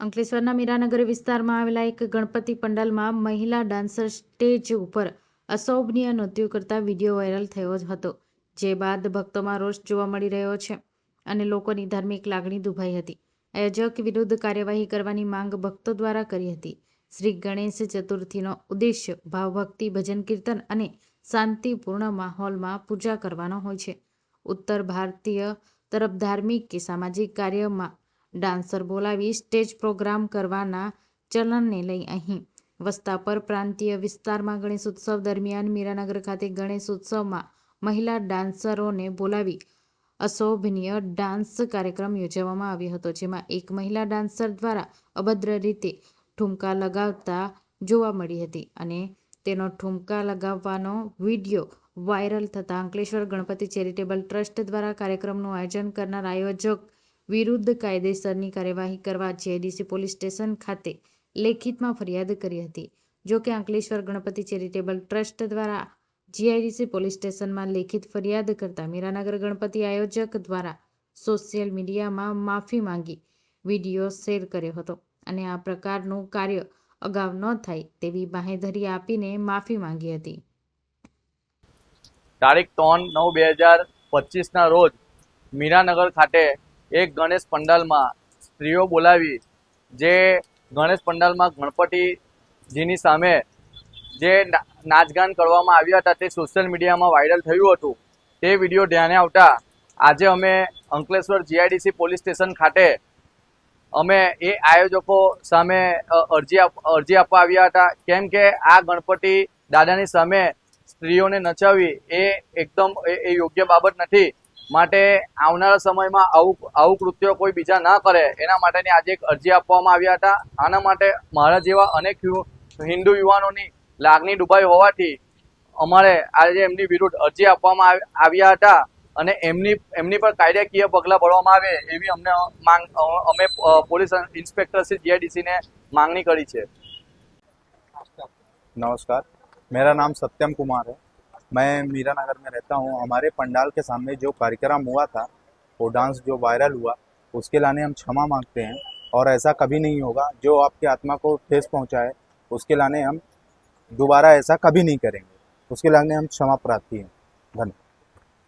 અંકલેશ્વરના મીરાનગર વિસ્તારમાં આવેલા એક ગણપતિ પંડાલમાં મહિલા ડાન્સર સ્ટેજ ઉપર અશોભનીય નૃત્યો કરતા વીડિયો વાયરલ થયો હતો, જે બાદ ભક્તોમાં રોષ જોવા મળી રહ્યો છે અને લોકોની ધાર્મિક લાગણી દુભાઈ હતી. આયોજક વિરુદ્ધ કાર્યવાહી કરવાની માંગ ભક્તો દ્વારા કરી હતી. શ્રી ગણેશ ચતુર્થીનો ઉદ્દેશ્ય ભાવભક્તિ, ભજન, કીર્તન અને શાંતિપૂર્ણ માહોલમાં પૂજા કરવાનો હોય છે. ઉત્તર ભારતીય તરફ ધાર્મિક કે સામાજિક કાર્યમાં ડાન્સર બોલાવી સ્ટેજ પ્રોગ્રામ કરવાના ચલણને લઈ અહીં. વસતા પરપ્રાંતીય વિસ્તારમાં ગણેશ ઉત્સવ દરમિયાન મીરાનગર ખાતે ગણેશ ઉત્સવમાં મહિલા ડાન્સરોને બોલાવી અશોભનીય ડાન્સ કાર્યક્રમ યોજવામાં આવ્યો હતો, જેમાં એક મહિલા ડાન્સર દ્વારા અભદ્ર રીતે ઠુમકા લગાવતા જોવા મળી હતી અને તેનો ઠુમકા લગાવવાનો વીડિયો વાયરલ થતાં અંકલેશ્વર ગણપતિ ચેરિટેબલ ટ્રસ્ટ દ્વારા કાર્યક્રમનું આયોજન કરનાર આયોજક વિરુદ્ધ કાયદેસરની કાર્યવાહી કરવા જીઆઈડીસી પોલીસ સ્ટેશન ખાતે લેખિતમાં ફરિયાદ કરી હતી. જો અંકલેશ્વર ગણપતિ ચેરિટેબલ ટ્રસ્ટ દ્વારા જીઆઈડીસી પોલીસ સ્ટેશનમાં લેખિત ફરિયાદ કરતા મીરાનગર ગણપતિ આયોજક દ્વારા સોશિયલ મીડિયામાં માફી માંગી વીડિયો શેર કર્યો હતો અને આ પ્રકારનું કાર્ય અગાઉ ન થાય તેવી બાંહેધરી આપીને માફી માંગી હતી. તારીખ ત્રણ નવ બે હજાર પચીસના રોજ મીરાનગર ખાતે એક ગણેશ પંડાલમાં સ્ત્રીઓ બોલાવી, જે ગણેશ પંડાલમાં ગણપતિજીની સામે જે નાચગાન કરવામાં આવ્યા હતા, તે સોશિયલ મીડિયામાં વાયરલ થયું હતું. તે વીડિયો ધ્યાને આવતા આજે અમે અંકલેશ્વર જીઆઈડીસી પોલીસ સ્ટેશન ખાતે અમે એ આયોજકો સામે અરજી અરજી આપવા આવ્યા હતા. કેમ કે આ ગણપતિ દાદાની સામે સ્ત્રીઓને નચાવી એ એકદમ એ યોગ્ય બાબત નથી. માટે આવનારા સમયમાં આવું આવું કૃત્યો કોઈ બીજા ના કરે, એના માટેની આજે એક અરજી આપવામાં આવ્યા હતા. આના માટે મારા જેવા અનેક હિન્દુ યુવાનોની લાગણી ડૂબાઈ હોવાથી અમારે આજે એમની વિરુદ્ધ અરજી આપવામાં આવ્યા હતા અને એમની એમની પર કાયદાકીય પગલાં ભરવામાં આવે એવી અમને માંગ અમે પોલીસ ઇન્સ્પેક્ટર શ્રી જીઆઈડીસીને માંગણી કરી છે. નમસ્કાર. મેરા નામ સત્યમ કુમાર હૈ. मैं मीरा नगर में रहता हूँ। हमारे पंडाल के सामने जो कार्यक्रम हुआ था, वो डांस जो वायरल हुआ, उसके लाने हम क्षमा मांगते हैं और ऐसा कभी नहीं होगा। जो आपकी आत्मा को ठेस पहुँचाए, उसके लाने हम दोबारा ऐसा कभी नहीं करेंगे। उसके लाने हम क्षमा प्रार्थी हैं। धन्यवाद।